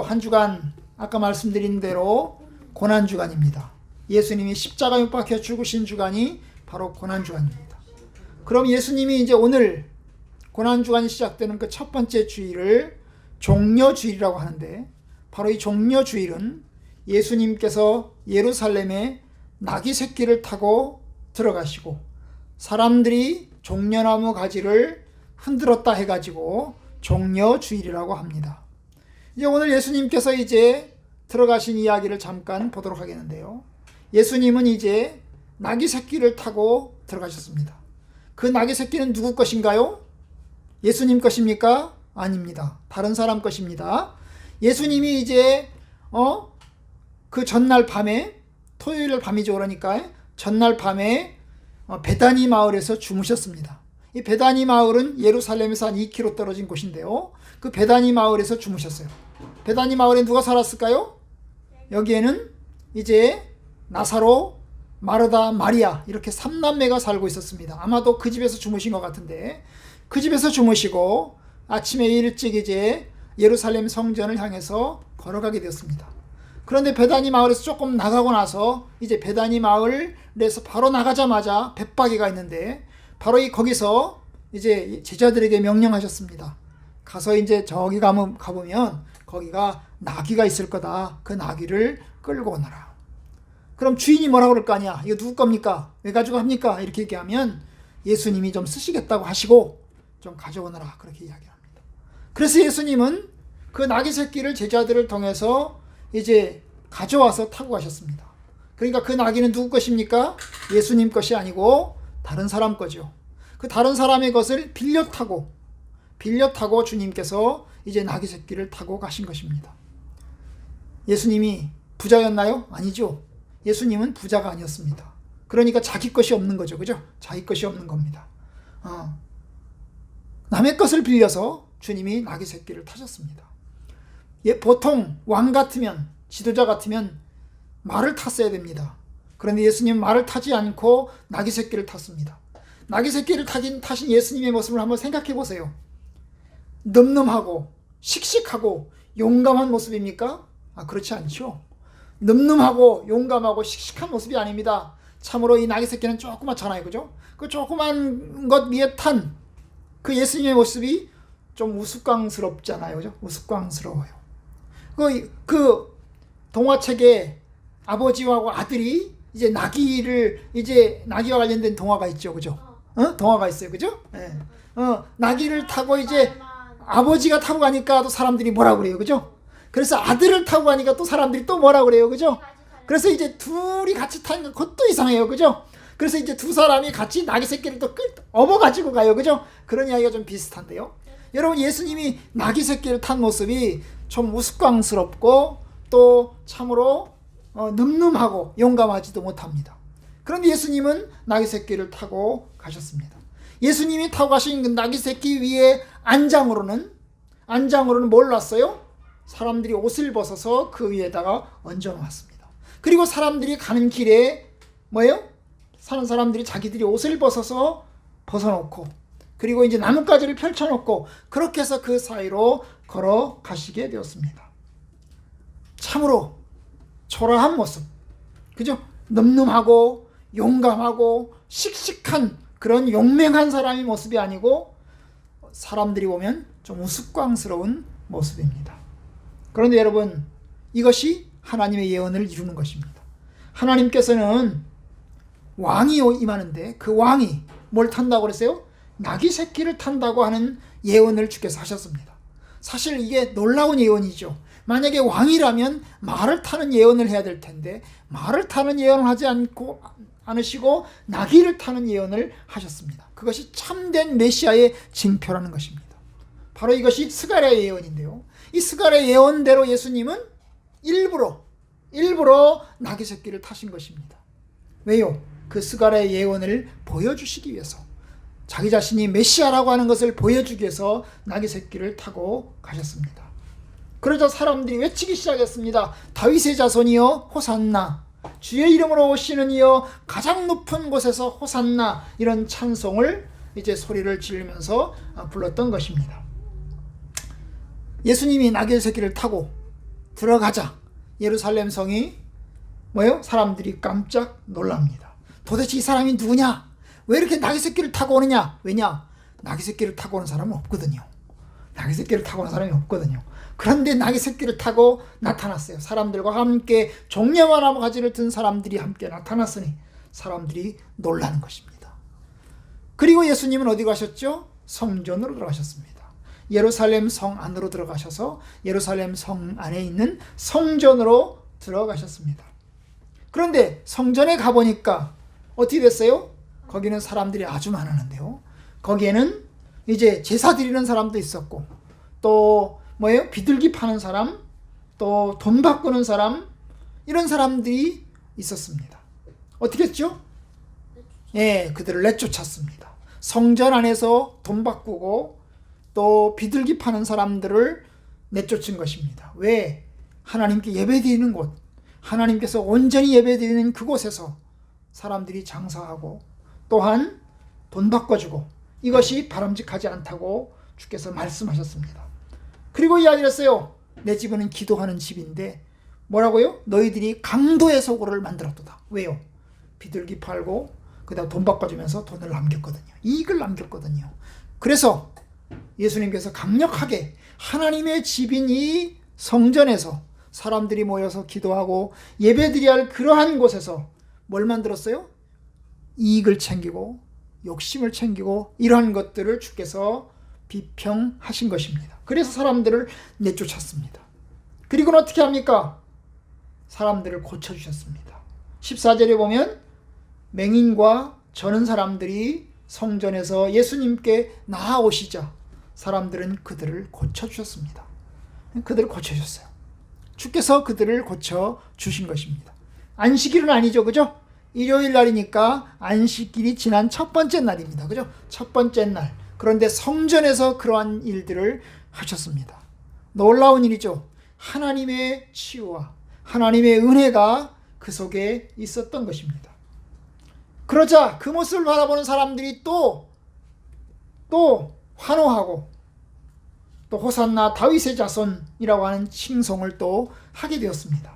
한 주간 아까 말씀드린 대로 고난 주간입니다. 예수님이 십자가에 못 박혀 죽으신 주간이 바로 고난 주간입니다. 그럼 예수님이 이제 오늘 고난 주간이 시작되는 그 첫 번째 주일을 종려 주일이라고 하는데 바로 이 종려 주일은 예수님께서 예루살렘에 나귀 새끼를 타고 들어가시고 사람들이 종려나무 가지를 흔들었다 해가지고 종려 주일이라고 합니다. 이제 오늘 예수님께서 이제 들어가신 이야기를 잠깐 보도록 하겠는데요. 예수님은 이제 나귀 새끼를 타고 들어가셨습니다. 그 나귀 새끼는 누구 것인가요? 예수님 것입니까? 아닙니다. 다른 사람 것입니다. 예수님이 이제 어? 그 전날 밤에 토요일 밤이죠 그러니까 전날 밤에 어, 베다니 마을에서 주무셨습니다. 이 베다니 마을은 예루살렘에서 한 2km 떨어진 곳인데요. 그 베다니 마을에서 주무셨어요. 베다니 마을에 누가 살았을까요? 여기에는 이제 나사로, 마르다, 마리아 이렇게 삼남매가 살고 있었습니다. 아마도 그 집에서 주무신 것 같은데 그 집에서 주무시고 아침에 일찍 이제 예루살렘 성전을 향해서 걸어가게 되었습니다. 그런데 베다니 마을에서 조금 나가고 나서 이제 베다니 마을에서 바로 나가자마자 벳바기가 있는데 바로 이 거기서 이제 제자들에게 명령하셨습니다. 가서 이제 저기 가면 가보면 거기가 나귀가 있을 거다. 그 나귀를 끌고 오너라. 그럼 주인이 뭐라 그럴 거 아니야? 이거 누구 겁니까? 왜 가지고 합니까? 이렇게 얘기하면 예수님이 좀 쓰시겠다고 하시고 좀 가져오너라. 그렇게 이야기합니다. 그래서 예수님은 그 나귀 새끼를 제자들을 통해서 이제 가져와서 타고 가셨습니다. 그러니까 그 나귀는 누구 것입니까? 예수님 것이 아니고 다른 사람 거죠. 그 다른 사람의 것을 빌려 타고 빌려 타고 주님께서 이제 나귀 새끼를 타고 가신 것입니다. 예수님이 부자였나요? 아니죠. 예수님은 부자가 아니었습니다. 그러니까 자기 것이 없는 거죠. 그죠? 자기 것이 없는 겁니다. 어. 남의 것을 빌려서 주님이 나귀 새끼를 타셨습니다. 예, 보통 왕 같으면 지도자 같으면 말을 탔어야 됩니다. 그런데 예수님은 말을 타지 않고 나귀 새끼를 탔습니다. 나귀 새끼를 타긴 타신 예수님의 모습을 한번 생각해 보세요. 늠름하고 씩씩하고 용감한 모습입니까? 아 그렇지 않죠. 늠름하고 용감하고 씩씩한 모습이 아닙니다. 참으로 이 나귀 새끼는 조그맣잖아요, 그죠? 그 조그만 것 위에 탄 그 예수님의 모습이 좀 우스꽝스럽잖아요, 그죠? 우스꽝스러워요. 그, 그 동화책에 아버지하고 아들이 이제 나귀를 이제 나귀와 관련된 동화가 있죠, 그죠? 어? 동화가 있어요, 그죠? 예. 어, 나귀를 타고 이제 아버지가 타고 가니까 또 사람들이 뭐라 그래요, 그죠? 그래서 아들을 타고 가니까 또 사람들이 또 뭐라 그래요, 그죠? 그래서 이제 둘이 같이 타니까 그것도 이상해요, 그죠? 그래서 이제 두 사람이 같이 나귀 새끼를 또 끌, 업어 가지고 가요, 그죠? 그런 이야기가 좀 비슷한데요. 여러분 예수님이 나귀 새끼를 탄 모습이 좀 우스꽝스럽고 또 참으로 어, 늠름하고 용감하지도 못합니다. 그런데 예수님은 나귀 새끼를 타고 가셨습니다. 예수님이 타고 가신 그 나귀 새끼 위에 안장으로는 안장으로는 뭘 놨어요? 사람들이 옷을 벗어서 그 위에다가 얹어 놓았습니다. 그리고 사람들이 가는 길에 뭐예요? 사는 사람들이 자기들이 옷을 벗어서 벗어놓고 그리고 이제 나뭇가지를 펼쳐놓고 그렇게 해서 그 사이로 걸어 가시게 되었습니다. 참으로 초라한 모습, 그죠? 늠름하고 용감하고 씩씩한 그런 용맹한 사람의 모습이 아니고 사람들이 보면 좀 우스꽝스러운 모습입니다. 그런데 여러분 이것이 하나님의 예언을 이루는 것입니다. 하나님께서는 왕이 임하는데 그 왕이 뭘 탄다고 그랬어요? 나귀 새끼를 탄다고 하는 예언을 주께서 하셨습니다. 사실 이게 놀라운 예언이죠. 만약에 왕이라면 말을 타는 예언을 해야 될 텐데 말을 타는 예언을 하지 않고 않으시고 나귀를 타는 예언을 하셨습니다. 그것이 참된 메시아의 징표라는 것입니다. 바로 이것이 스가랴의 예언인데요. 이 스가랴 예언대로 예수님은 일부러 일부러 나귀 새끼를 타신 것입니다. 왜요? 그 스가랴의 예언을 보여주시기 위해서 자기 자신이 메시아라고 하는 것을 보여주기 위해서 나귀 새끼를 타고 가셨습니다. 그러자 사람들이 외치기 시작했습니다. 다윗의 자손이여 호산나 주의 이름으로 오시는 이여 가장 높은 곳에서 호산나 이런 찬송을 이제 소리를 지르면서 불렀던 것입니다. 예수님이 나귀 새끼를 타고 들어가자. 예루살렘 성이 뭐예요? 사람들이 깜짝 놀랍니다. 도대체 이 사람이 누구냐? 왜 이렇게 나귀 새끼를 타고 오느냐? 왜냐? 나귀 새끼를 타고 오는 사람은 없거든요. 나귀 새끼를 타고 오는 사람이 없거든요. 그런데 나귀 새끼를 타고 나타났어요. 사람들과 함께 종려와 나무 가지를 든 사람들이 함께 나타났으니 사람들이 놀라는 것입니다. 그리고 예수님은 어디 가셨죠? 성전으로 들어가셨습니다. 예루살렘 성 안으로 들어가셔서 예루살렘 성 안에 있는 성전으로 들어가셨습니다. 그런데 성전에 가보니까 어떻게 됐어요? 거기는 사람들이 아주 많았는데요. 거기에는 이제 제사 드리는 사람도 있었고 또 뭐예요? 비둘기 파는 사람, 또 돈 바꾸는 사람 이런 사람들이 있었습니다. 어떻게 했죠? 예, 그들을 내쫓았습니다. 성전 안에서 돈 바꾸고 또 비둘기 파는 사람들을 내쫓은 것입니다. 왜? 하나님께 예배드리는 곳, 하나님께서 온전히 예배드리는 그곳에서 사람들이 장사하고 또한 돈 바꿔주고 이것이 바람직하지 않다고 주께서 말씀하셨습니다. 그리고 이야기를 했어요. 내 집은 기도하는 집인데 뭐라고요? 너희들이 강도의 소고를 만들었도다. 왜요? 비둘기 팔고 그다음 돈 바꿔주면서 돈을 남겼거든요. 이익을 남겼거든요. 그래서 예수님께서 강력하게 하나님의 집인 이 성전에서 사람들이 모여서 기도하고 예배드려야 할 그러한 곳에서 뭘 만들었어요? 이익을 챙기고 욕심을 챙기고 이러한 것들을 주께서 비평하신 것입니다. 그래서 사람들을 내쫓았습니다. 그리고는 어떻게 합니까? 사람들을 고쳐주셨습니다. 14절에 보면 맹인과 저는 사람들이 성전에서 예수님께 나아오시자 사람들은 그들을 고쳐주셨습니다. 그들을 고쳐주셨어요. 주께서 그들을 고쳐주신 것입니다. 안식일은 아니죠. 그죠? 일요일 날이니까 안식일이 지난 첫 번째 날입니다. 그죠? 첫 번째 날. 그런데 성전에서 그러한 일들을 하셨습니다. 놀라운 일이죠. 하나님의 치유와 하나님의 은혜가 그 속에 있었던 것입니다. 그러자 그 모습을 바라보는 사람들이 또, 또 환호하고 또 호산나 다윗의 자손이라고 하는 칭송을 또 하게 되었습니다.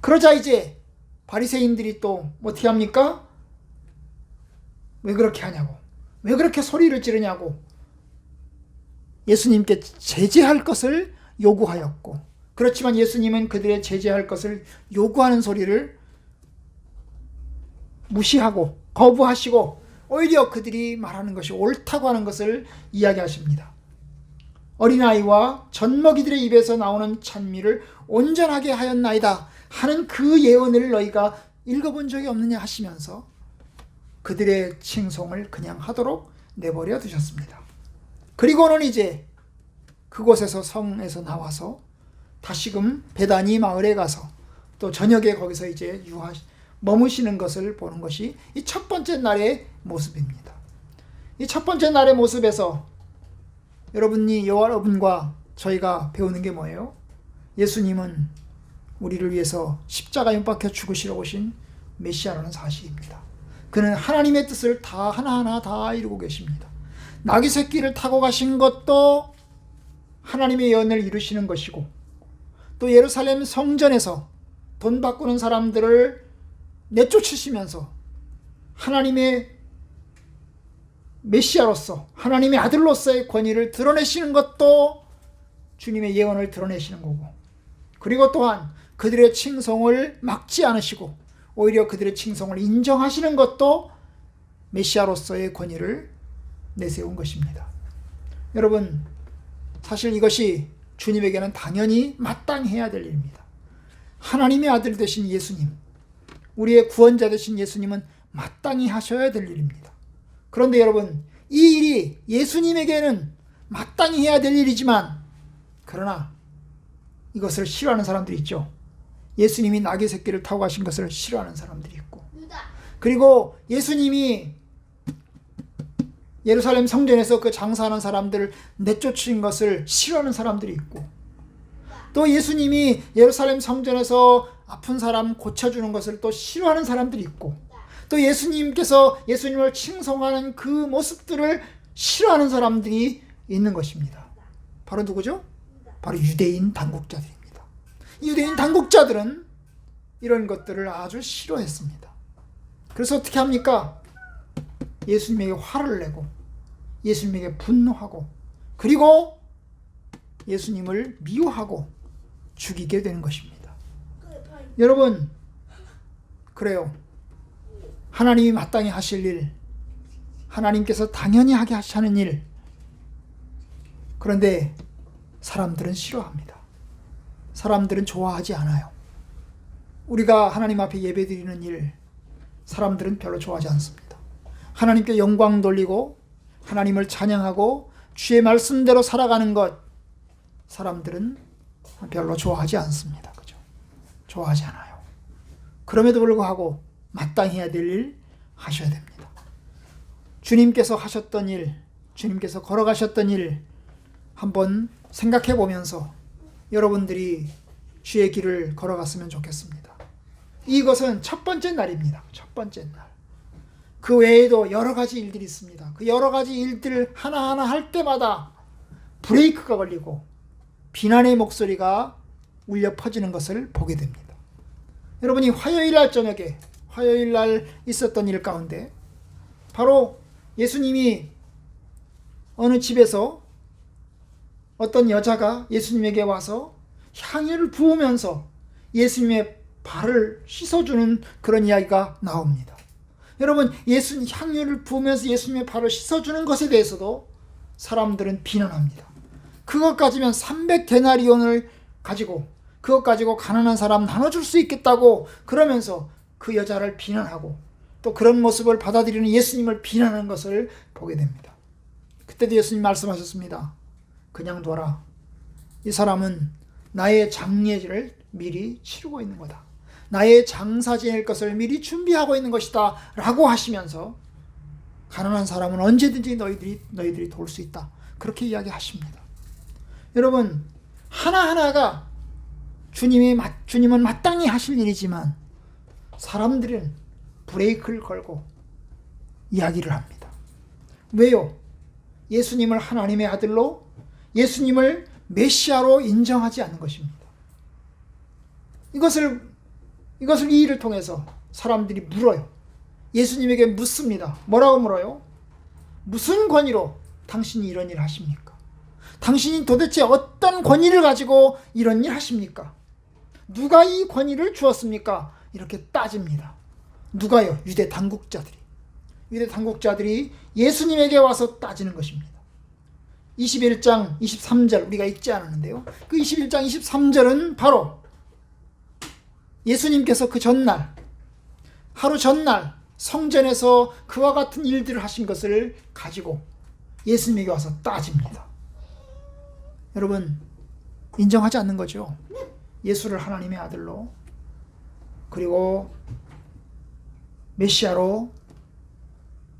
그러자 이제 바리새인들이 또 어떻게 합니까? 왜 그렇게 하냐고. 왜 그렇게 소리를 지르냐고. 예수님께 제재할 것을 요구하였고 그렇지만 예수님은 그들의 제재할 것을 요구하는 소리를 무시하고 거부하시고 오히려 그들이 말하는 것이 옳다고 하는 것을 이야기하십니다. 어린아이와 젖먹이들의 입에서 나오는 찬미를 온전하게 하였나이다 하는 그 예언을 너희가 읽어본 적이 없느냐 하시면서 그들의 칭송을 그냥 하도록 내버려 두셨습니다. 그리고는 이제 그곳에서 성에서 나와서 다시금 베다니 마을에 가서 또 저녁에 거기서 이제 유하 머무시는 것을 보는 것이 이 첫 번째 날의 모습입니다. 이 첫 번째 날의 모습에서 여러분이 여러분과 저희가 배우는 게 뭐예요? 예수님은 우리를 위해서 십자가 못 박혀 죽으시러 오신 메시아라는 사실입니다. 그는 하나님의 뜻을 다 하나하나 다 이루고 계십니다. 나귀 새끼를 타고 가신 것도 하나님의 연을 이루시는 것이고 또 예루살렘 성전에서 돈 바꾸는 사람들을 내쫓으시면서 하나님의 메시아로서 하나님의 아들로서의 권위를 드러내시는 것도 주님의 예언을 드러내시는 거고 그리고 또한 그들의 칭송을 막지 않으시고 오히려 그들의 칭송을 인정하시는 것도 메시아로서의 권위를 내세운 것입니다. 여러분 사실 이것이 주님에게는 당연히 마땅히 해야 될 일입니다. 하나님의 아들 되신 예수님, 우리의 구원자 되신 예수님은 마땅히 하셔야 될 일입니다. 그런데 여러분, 이 일이 예수님에게는 마땅히 해야 될 일이지만, 그러나 이것을 싫어하는 사람들이 있죠. 예수님이 낙의 새끼를 타고 가신 것을 싫어하는 사람들이 있고, 그리고 예수님이 예루살렘 성전에서 그 장사하는 사람들을 내쫓은 것을 싫어하는 사람들이 있고, 또 예수님이 예루살렘 성전에서 아픈 사람 고쳐주는 것을 또 싫어하는 사람들이 있고, 또 예수님께서 예수님을 칭송하는 그 모습들을 싫어하는 사람들이 있는 것입니다. 바로 누구죠? 바로 유대인 당국자들입니다. 유대인 당국자들은 이런 것들을 아주 싫어했습니다. 그래서 어떻게 합니까? 예수님에게 화를 내고 예수님에게 분노하고 그리고 예수님을 미워하고 죽이게 되는 것입니다. 여러분 그래요. 하나님이 마땅히 하실 일, 하나님께서 당연히 하게 하시는 일. 그런데 사람들은 싫어합니다. 사람들은 좋아하지 않아요. 우리가 하나님 앞에 예배 드리는 일, 사람들은 별로 좋아하지 않습니다. 하나님께 영광 돌리고 하나님을 찬양하고 주의 말씀대로 살아가는 것, 사람들은 별로 좋아하지 않습니다. 그죠? 좋아하지 않아요. 그럼에도 불구하고 마땅히 해야 될 일 하셔야 됩니다. 주님께서 하셨던 일, 주님께서 걸어가셨던 일 한번 생각해 보면서 여러분들이 주의 길을 걸어갔으면 좋겠습니다. 이것은 첫 번째 날입니다. 첫 번째 날. 그 외에도 여러 가지 일들이 있습니다. 그 여러 가지 일들을 하나하나 할 때마다 브레이크가 걸리고 비난의 목소리가 울려 퍼지는 것을 보게 됩니다. 여러분이 화요일 날 저녁에 화요일 날 있었던 일 가운데 바로 예수님이 어느 집에서 어떤 여자가 예수님에게 와서 향유를 부으면서 예수님의 발을 씻어주는 그런 이야기가 나옵니다. 여러분, 예수님 향유를 부으면서 예수님의 발을 씻어주는 것에 대해서도 사람들은 비난합니다. 그것 가지면 300데나리온을 가지고 그것 가지고 가난한 사람 나눠줄 수 있겠다고 그러면서 그 여자를 비난하고 또 그런 모습을 받아들이는 예수님을 비난하는 것을 보게 됩니다. 그때도 예수님 말씀하셨습니다. 그냥 둬라. 이 사람은 나의 장례를 미리 치르고 있는 거다. 나의 장사 지낼 것을 미리 준비하고 있는 것이다. 라고 하시면서 가난한 사람은 언제든지 너희들이, 너희들이 도울 수 있다. 그렇게 이야기하십니다. 여러분, 하나하나가 주님이, 주님은 마땅히 하실 일이지만 사람들은 브레이크를 걸고 이야기를 합니다. 왜요? 예수님을 하나님의 아들로 예수님을 메시아로 인정하지 않는 것입니다. 이것을 이것을 이 일을 통해서 사람들이 물어요. 예수님에게 묻습니다. 뭐라고 물어요? 무슨 권위로 당신이 이런 일을 하십니까? 당신이 도대체 어떤 권위를 가지고 이런 일 하십니까? 누가 이 권위를 주었습니까? 이렇게 따집니다. 누가요? 유대 당국자들이. 유대 당국자들이 예수님에게 와서 따지는 것입니다. 21장 23절 우리가 읽지 않았는데요. 그 21장 23절은 바로 예수님께서 그 전날 하루 전날 성전에서 그와 같은 일들을 하신 것을 가지고 예수님에게 와서 따집니다. 여러분 인정하지 않는 거죠. 예수를 하나님의 아들로 그리고 메시아로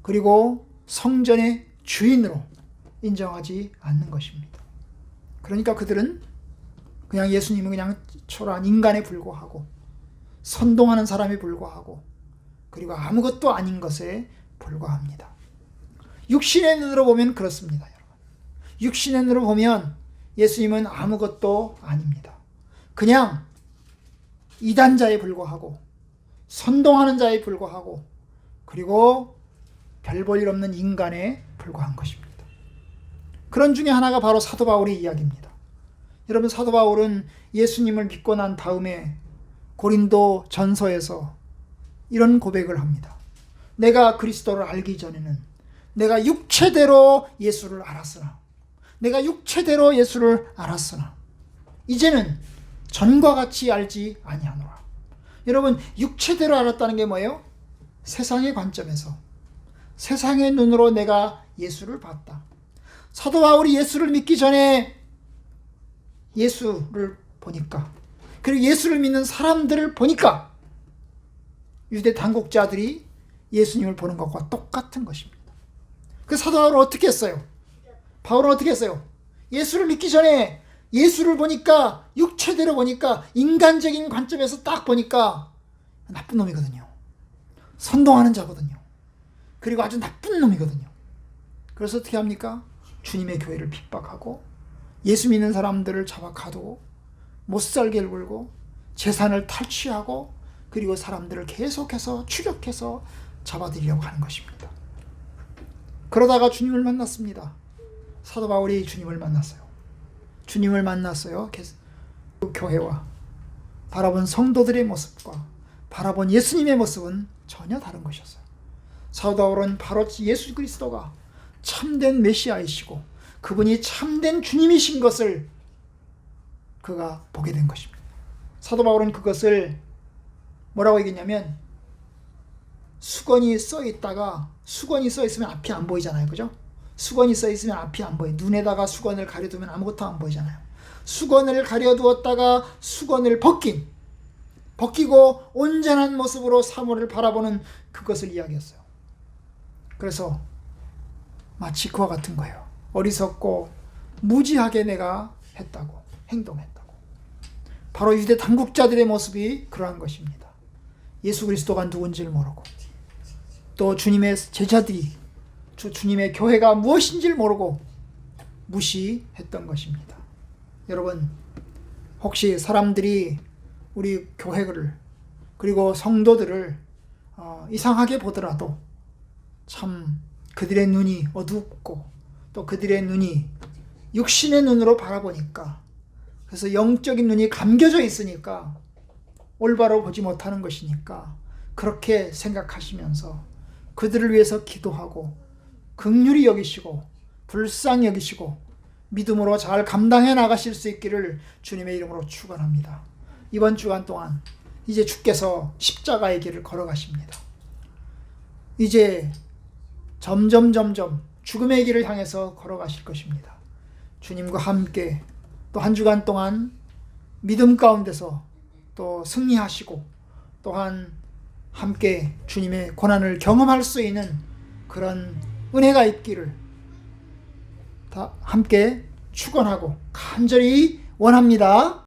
그리고 성전의 주인으로 인정하지 않는 것입니다. 그러니까 그들은 그냥 예수님은 그냥 초라한 인간에 불과하고 선동하는 사람에 불과하고 그리고 아무것도 아닌 것에 불과합니다. 육신의 눈으로 보면 그렇습니다, 여러분. 육신의 눈으로 보면 예수님은 아무것도 아닙니다. 그냥 이단자에 불과하고 선동하는 자에 불과하고 그리고 별 볼 일 없는 인간에 불과한 것입니다. 그런 중에 하나가 바로 사도 바울의 이야기입니다. 여러분 사도 바울은 예수님을 믿고 난 다음에 고린도 전서에서 이런 고백을 합니다. 내가 그리스도를 알기 전에는 내가 육체대로 예수를 알았으나 내가 육체대로 예수를 알았으나 이제는 전과 같이 알지 아니하노라. 여러분 육체대로 알았다는 게 뭐예요? 세상의 관점에서 세상의 눈으로 내가 예수를 봤다. 사도 바울이 예수를 믿기 전에 예수를 보니까 그리고 예수를 믿는 사람들을 보니까 유대 당국자들이 예수님을 보는 것과 똑같은 것입니다. 그 사도 바울은 어떻게 했어요? 바울은 어떻게 했어요? 예수를 믿기 전에 예수를 보니까 육체대로 보니까 인간적인 관점에서 딱 보니까 나쁜 놈이거든요. 선동하는 자거든요. 그리고 아주 나쁜 놈이거든요. 그래서 어떻게 합니까? 주님의 교회를 핍박하고 예수 믿는 사람들을 잡아 가두고 못 살게 굴고 재산을 탈취하고 그리고 사람들을 계속해서 추격해서 잡아들이려고 하는 것입니다. 그러다가 주님을 만났습니다. 사도 바울이 주님을 만났어요. 주님을 만났어요. 그 교회와 바라본 성도들의 모습과 바라본 예수님의 모습은 전혀 다른 것이었어요. 사도 바울은 바로 예수 그리스도가 참된 메시아이시고 그분이 참된 주님이신 것을 그가 보게 된 것입니다. 사도 바울은 그것을 뭐라고 얘기했냐면 수건이 써 있다가 수건이 써 있으면 앞이 안 보이잖아요. 그죠? 수건이 써 있으면 앞이 안 보여. 눈에다가 수건을 가려두면 아무것도 안 보이잖아요. 수건을 가려두었다가 수건을 벗긴 벗기고 온전한 모습으로 사물을 바라보는 그것을 이야기했어요. 그래서 마치 그와 같은 거예요. 어리석고 무지하게 내가 했다고 행동했다고. 바로 유대 당국자들의 모습이 그러한 것입니다. 예수 그리스도가 누군지를 모르고 또 주님의 제자들이 주, 주님의 교회가 무엇인지를 모르고 무시했던 것입니다. 여러분 혹시 사람들이 우리 교회를 그리고 성도들을 어, 이상하게 보더라도 참 그들의 눈이 어둡고 또 그들의 눈이 육신의 눈으로 바라보니까 그래서 영적인 눈이 감겨져 있으니까 올바로 보지 못하는 것이니까 그렇게 생각하시면서 그들을 위해서 기도하고 극률이 여기시고 불쌍히 여기시고 믿음으로 잘 감당해 나가실 수 있기를 주님의 이름으로 축원합니다. 이번 주간 동안 이제 주께서 십자가의 길을 걸어가십니다. 이제 점점 점점 죽음의 길을 향해서 걸어가실 것입니다. 주님과 함께 또 한 주간 동안 믿음 가운데서 또 승리하시고 또한 함께 주님의 고난을 경험할 수 있는 그런 은혜가 있기를 다 함께 축원하고 간절히 원합니다.